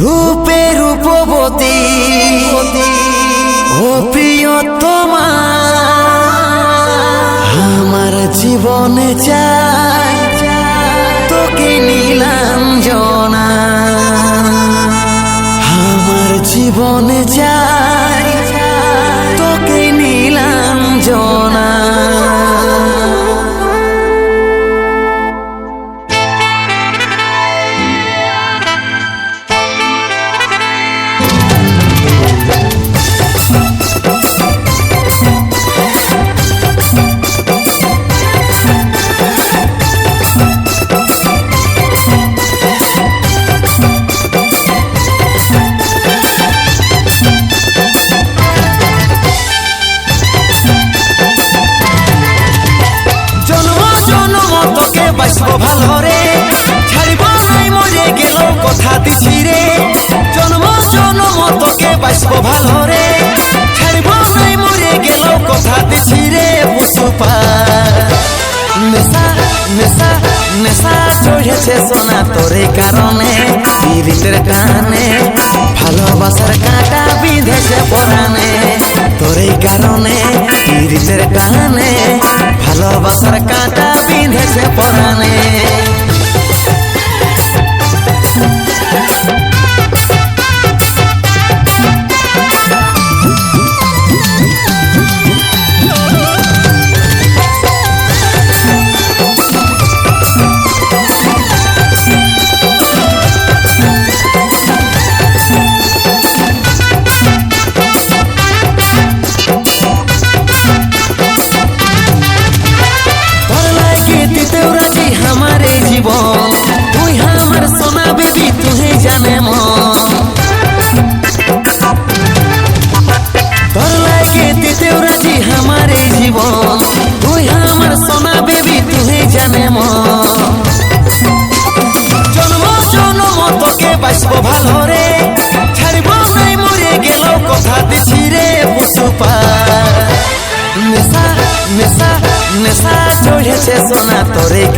রূপে রূপবতী। ও প্রিয়তমা আমার জীবনে চাই তোকে নীলাঞ্জনা। আমার জীবনে চাই বাসব ভালো রে ছাড়িব নাই মরে গেল কথা দিছি রে পুষ্পা নেশা নেশা নেশা চড়েছে সোনা তোরে কারণে পীড়িতের টানে, ভালোবাসার কাঁটা বিঁধেছে পরাণে। তোরে কারণে পীড়িতের টানে, ভালোবাসার কাঁটা বিঁধেছে পরাণে।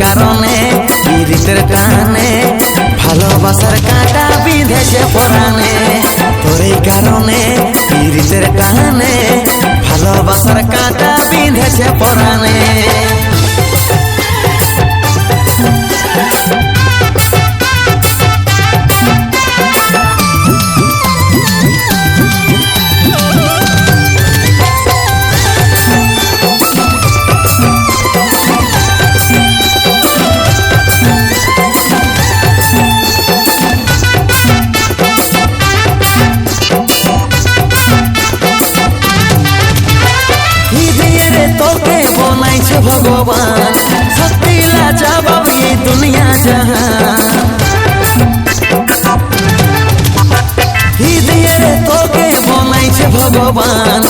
কারণে পীড়িতের টানে, ভালোবাসার কাঁটা বিঁধেছে পরাণে। তোরে কারণে পীড়িতের টানে, ভালোবাসার কাঁটা বিঁধেছে পরাণে। ভগবান সত্যি লাজবাব এই দুনিয়া জাহান হৃদয়ে তোকে বনাইছে ভগবান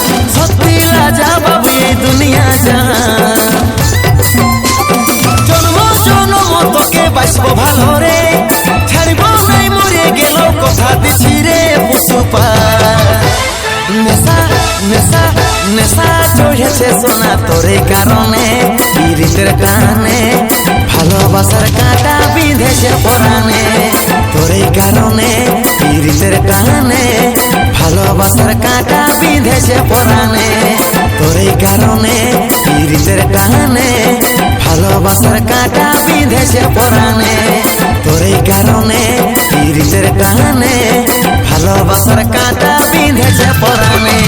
নেশা চড়েছে সোনা তোরে কারণে পীড়িতের টানে, ভালোবাসার কাঁটা বিঁধেছে পরাণে। তোরে কারণে পীড়িতের টানে, ভালোবাসার কাঁটা বিঁধেছে পরাণে। তোরে কারণে পীড়িতের টানে, ভালোবাসার কাঁটা বিঁধেছে পরাণে। তোরে কারণে পীড়িতের টানে, ভালোবাসার কাঁটা বিঁধেছে পরাণে।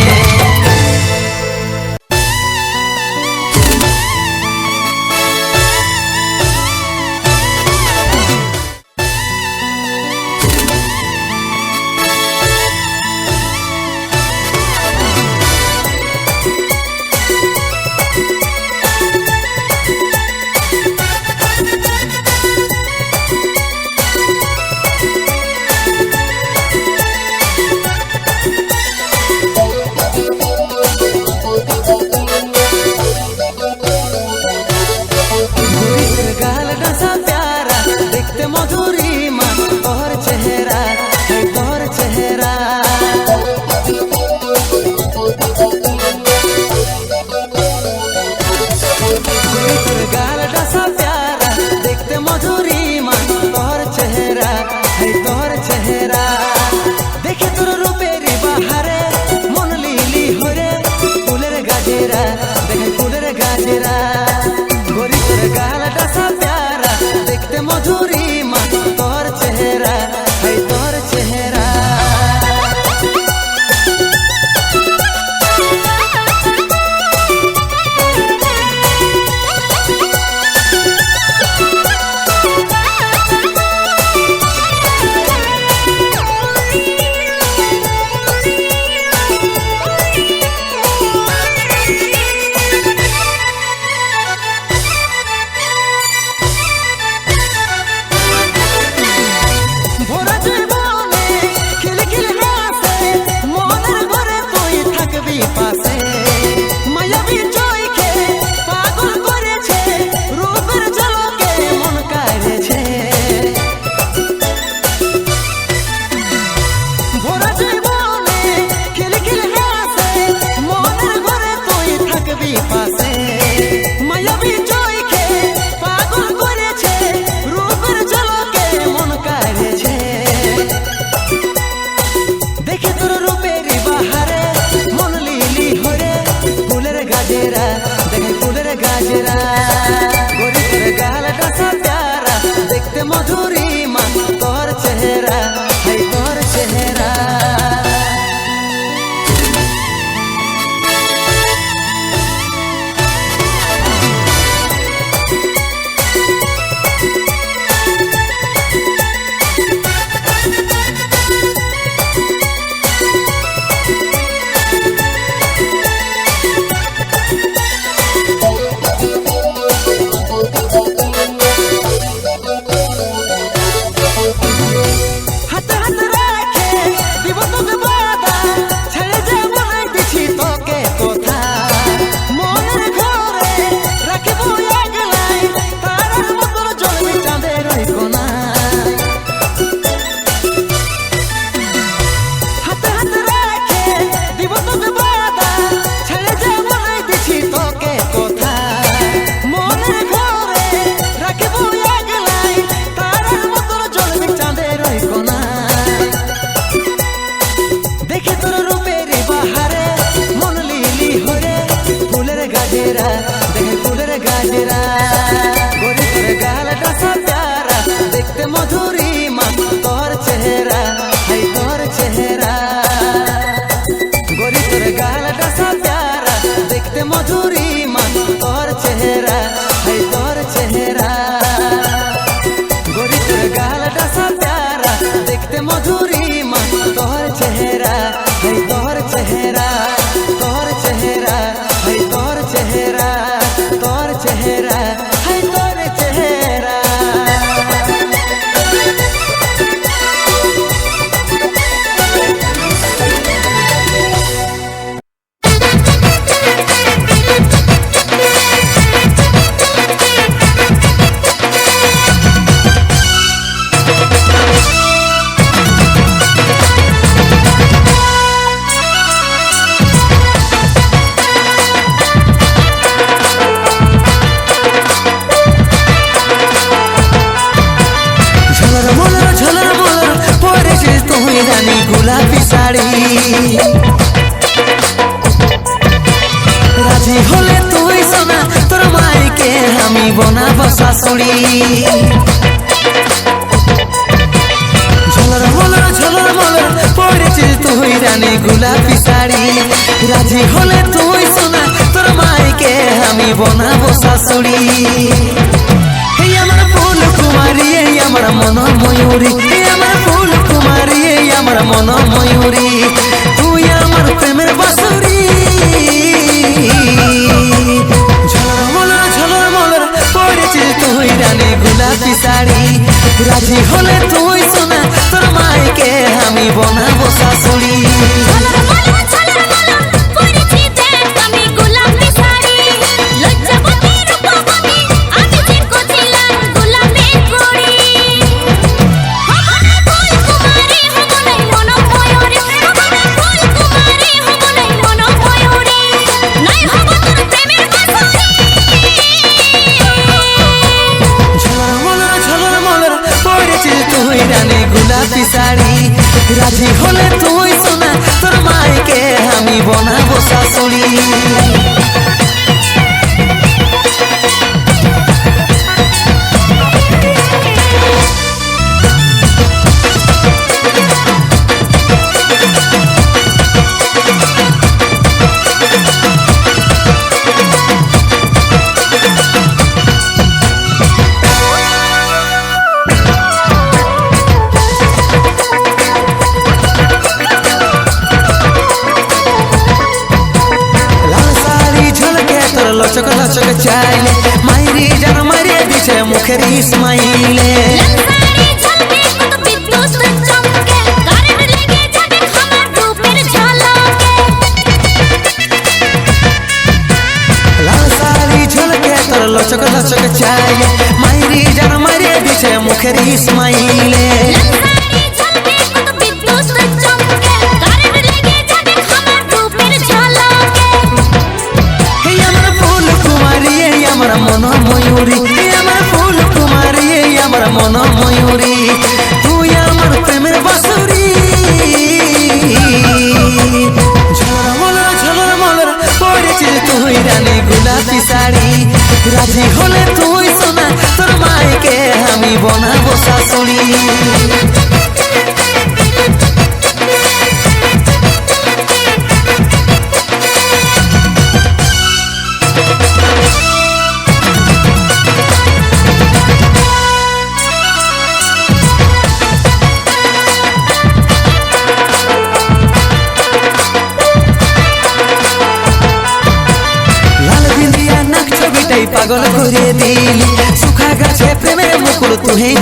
yere গো শাশুড়ি। এই আমার ফুল কুমারী, এই আমার মন ময়ূরী এই আমার ফুল কুমারী, এই আমার মন ময়ূরী তুই আমার প্রেমের বাসুরি তুই রানী গোলাপি রাজি হলে তুই শোনা, তোর মাইকে আমি বনাবো শাশুড়ি। রাজি হলে তুই শোনা তোর মাইকে আমি বনাবো শাশুড়ি। চোখ চাইলে মাইরি যেন মারিয়ে দিছে মুখের ইসমাইলে লচক লচক চাইলে মাইরি যেন মারিয়ে দিছে মুখের ইসমাইল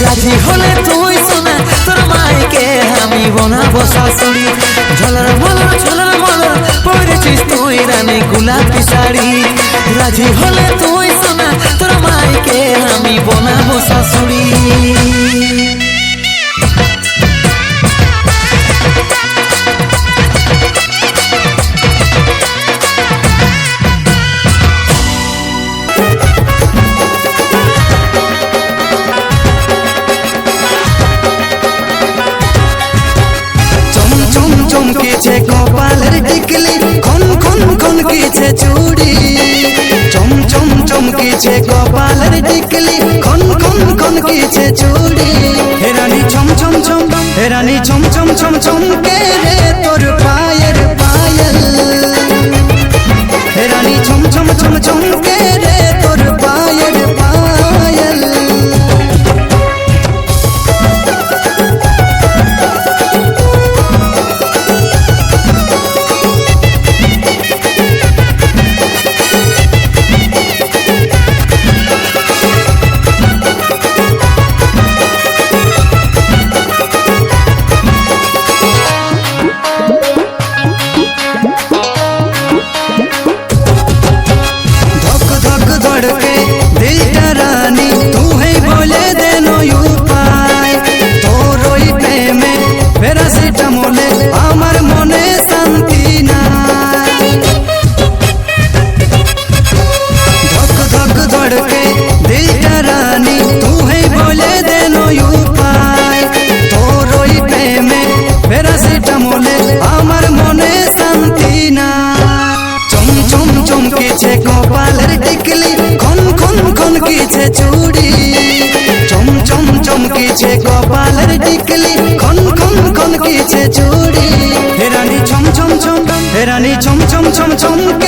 রাজি হলে তুই শোনা, তোর মাইকে আমি বনাবো শাশুড়ি। ঝলর মলর ঝলর মলর, পরেছিস তুই রানী গোলাপি শাড়ি। রাজি হলে তুই শোনা, তোর মাইকে আমি বনাবো শাশুড়ি। 정답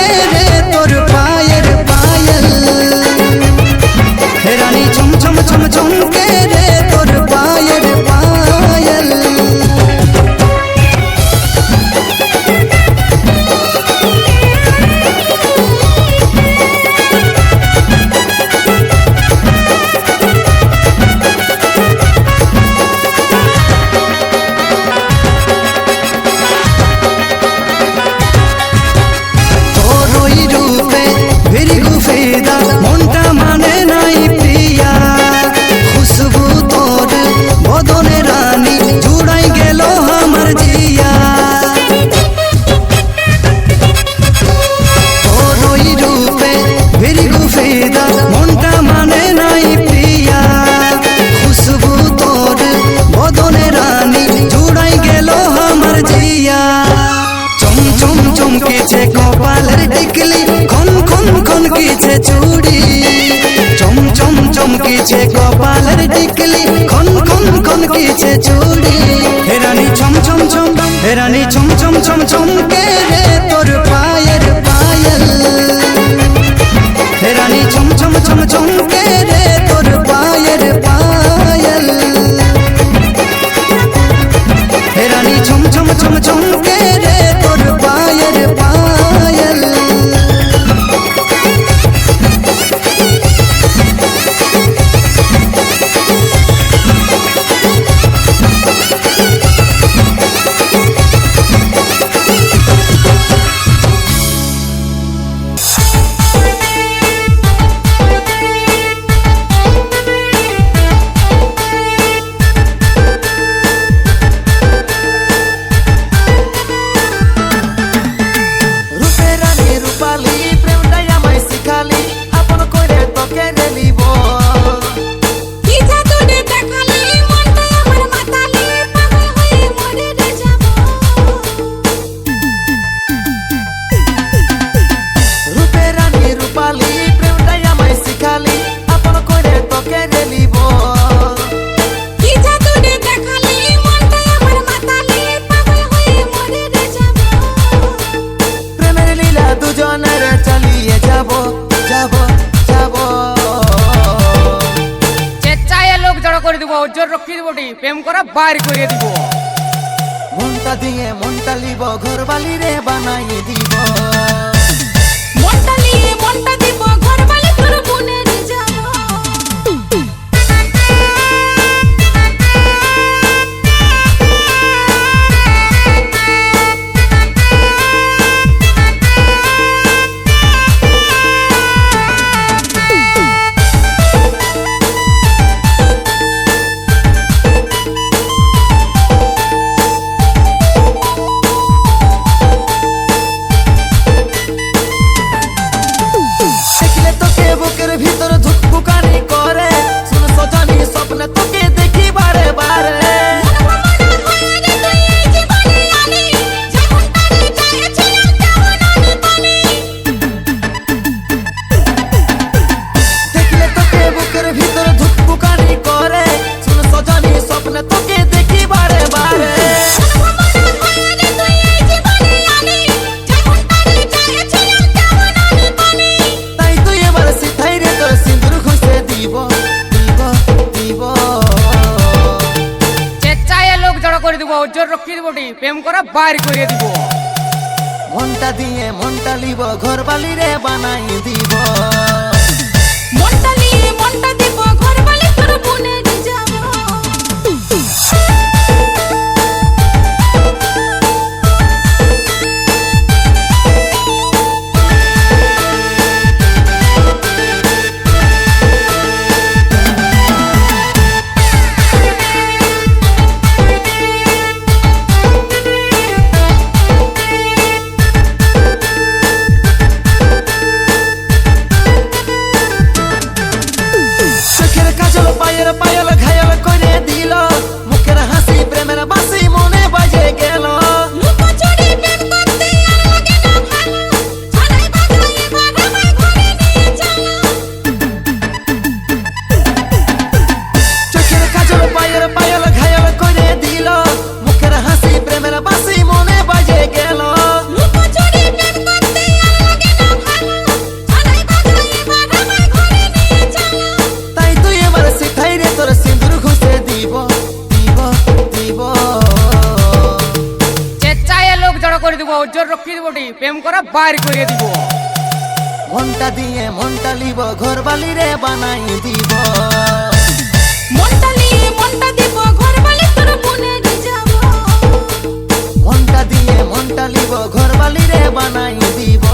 রানী চম চম চম চমকে রে তোর পায়ের পায়েল? রানী চম চম চম চমকে রে তোর পায়ের পায়েল? রানী চম চম চম চম বালি রে বানাই দিব। মনটা নিয়ে বাইর করে দিব। মনটা দিয়ে মনটা লিব ঘর বালিরে বানাই দিব। মনটা মনটা ঘর বালি তোর মনটা দিয়ে মনটা লিব ঘর বালিরে বানাই দিব।